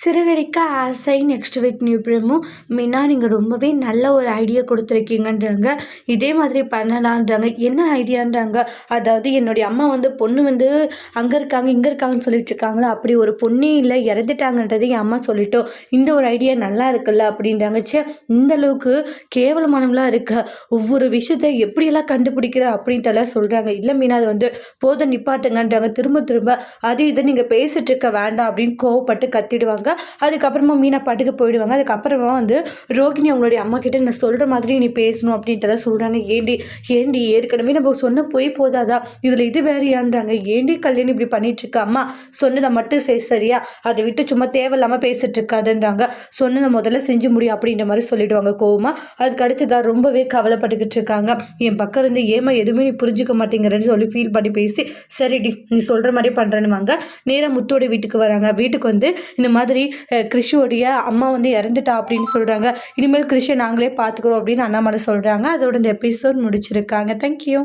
சிறுகடிக்க ஆசை next week new promo Meena நீங்கள் ரொம்பவே நல்ல ஒரு ஐடியா கொடுத்துருக்கீங்கன்றாங்க. இதே மாதிரி பண்ணலான்றாங்க. என்ன ஐடியான்றாங்க அதாவது என்னுடைய அம்மா வந்து பொண்ணு வந்து அங்கே இருக்காங்க இங்கே இருக்காங்கன்னு சொல்லிட்டு இருக்காங்களா அப்படி ஒரு பொண்ணே இல்லை இறந்துட்டாங்கன்றதை என் அம்மா சொல்லிட்டோம் இந்த ஒரு ஐடியா நல்லா இருக்குல்ல அப்படின்றாங்க. சே இந்த அளவுக்கு கேவலமானவங்களா இருக்க ஒவ்வொரு விஷயத்த எப்படியெல்லாம் கண்டுபிடிக்கிற அப்படின்ட்டுலாம் சொல்கிறாங்க இல்லை மீனா அது வந்து போதும் நிப்பாட்டுங்கன்றாங்க. திரும்ப திரும்ப அது இதை நீங்கள் பேசிட்டு இருக்க வேண்டாம் அப்படின்னு கோவப்பட்டு கத்திடுவாங்க. அதுக்கப்புறமா மீனா பாட்டுக்கு போயிடுவாங்க. அதுக்கப்புறமா வந்து ரோகிணி அவங்களுடைய அம்மா கிட்ட நான் சொல்கிற மாதிரி நீ பேசணும் அப்படின்றத சொல்கிறாங்க ஏண்டி ஏண்டி ஏற்கனவே நம்ம சொன்ன போய் போதாதா? இதில் இது வேறையான்றாங்க ஏண்டி கல்யாணம் இப்படி பண்ணிட்டு இருக்க அம்மா சொன்னதை மட்டும் செய் சரியா? அதை விட்டு சும்மா தேவையில்லாமல் பேசிட்டு இருக்காதுன்றாங்க. சொன்னதை முதல்ல செஞ்சு முடியும் அப்படின்ற மாதிரி சொல்லிடுவாங்க கோவமா. அதுக்கு அடுத்ததான் ரொம்பவே கவலைப்பட்டுக்கிட்டு இருக்காங்க. என் பக்கம் இருந்து ஏமா எதுவுமே நீ புரிஞ்சுக்க மாட்டேங்கிறேன்னு சொல்லி ஃபீல் பண்ணி பேசி சரிடி நீ சொல்கிற மாதிரி பண்ணுறேன்னு வாங்க நேராக முத்தோட வீட்டுக்கு வராங்க. வீட்டுக்கு வந்து இந்த மாதிரி மாதிரி கிறிஷுவோடைய அம்மா வந்து இறந்துட்டா அப்படின்னு சொல்கிறாங்க இனிமேல் கிறிஷை நாங்களே பார்த்துக்குறோம் அப்படின்னு அண்ணாமலை சொல்கிறாங்க அதோட இந்த எபிசோட் முடிச்சிருக்காங்க. தேங்க்யூ